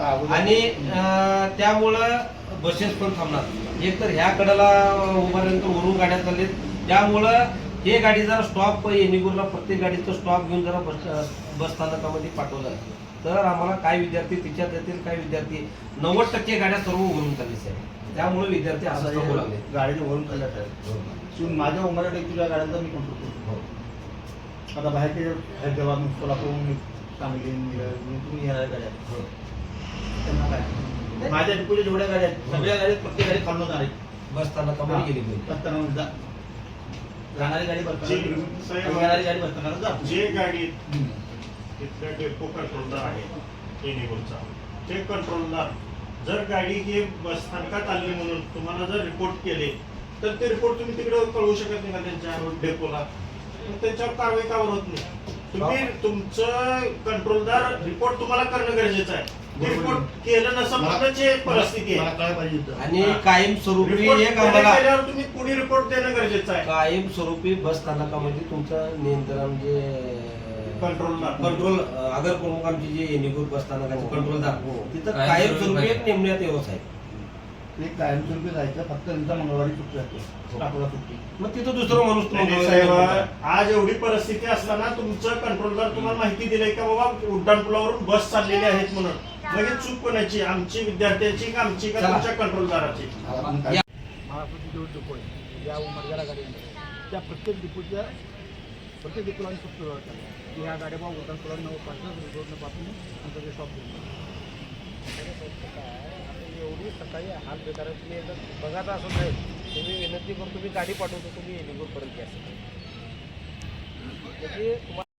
आणि त्यामुळं बसेस पण थांबणार. एक तर ह्या कडेला उभारल्यानंतर वरून गाड्या चाललेत. त्यामुळं हे गाडी जरा स्टॉप येणीगुरला प्रत्येक गाडीचं स्टॉप घेऊन जरा बस बस स्थानकामध्ये पाठवलं. तर आम्हाला काय विद्यार्थी तिच्यात येतील काय विद्यार्थी? नव्वद टक्के गाड्या सर्व उघडून चालली साहेब. त्यामुळे विद्यार्थी असं लागले हे गाडीने वरून चालल्या साहेब. माझ्या उमराकडे तुझ्या गाड्यांचा मी कंट्रोल करतो. आता बाहेरचे हैदराबाद सोलापूर सांगली तुम्ही येणाऱ्या गाड्या. आहेत. त्यांना काय? माझ्या डिपोच्या जेवढ्या गाड्या आहेत सगळ्या गाड्या प्रत्येक गाडी खालून जाणार आहे बस स्थानकामध्ये गेली पाहिजे. बसताना जा. जाणारी गाडी बसताना जी- साहेब- येणारी गाडी बसताना जा. जे गाडी. तिथल्या डेपो कंट्रोलदार आहे येणेगूरचा ते कंट्रोलदार जर गाडी ही बस स्थानकात आली म्हणून तुम्हाला जर रिपोर्ट केले तर ते रिपोर्ट तुम्ही तिकडे कळवू शकत नाही का त्यांच्या डेपोला? मग त्याच्यावर कारवाई का बरं होत नाही? तुम्ही तुमचं कंट्रोलदार रिपोर्ट तुम्हाला करणं गरजेचं आहे. रिपोर्ट केलं नसं मला- म्हणण्याची परिस्थिती मला आहे काय पाहिजे होतं. आणि हा. कायमस्वरूपी रिपोर्ट एक आम्हाला केल्यावर तुम्ही पुढे रिपोर्ट देणं गरजेचं आहे? कायमस्वरूपी बस स्थानकामध्ये तुमचं नियंत्रण जे कंट्रोलदार. कंट्रोल आगर प्रमुख आमची जे येणीपूर बस स्थानकाचे कंट्रोलदार हो. तिथं कायमस्वरूपी कायमस्वरूपी एक पाहिजे. नेमण्यात येत आहे. ते कायमस्वरूपी जायचं फक्त त्यांचा मंगळवारी सुट्टी असते. आठवडा सुट्टी. मग तिथं दुसरं माणूस तुम्हाला साहेब आज एवढी परिस्थिती असताना तुमचं कंट्रोलदार तुम्हाला माहिती दिली का बाबा? उड्डाण पुलावरून बस चाललेली आहेत म्हणून. लगेच चूक कोणाची आमची विद्यार्थ्यांची का आमची का. तुमच्या कंट्रोलदाराची. महाराष्ट्राची जेवढी डिपो आहे ज्या उमरग्याला गाडी त्या प्रत्येक डिपोच्या प्रत्येक डिपोला आम्ही फक्त व्यवस्था आहे. की ह्या गाड्या बाबा उड्डाण पुलावर नऊ पासून रोडनं पासून आमचं जे शॉप घेऊन एवढी सकाळी हाल बेकार आहे. तुम्ही एकदा बघा तर असं नाही तुम्ही विनंती करतो मी गाडी पाठवतो तुम्ही येणीपूरपर्यंत या म्हणजे तुम्हाला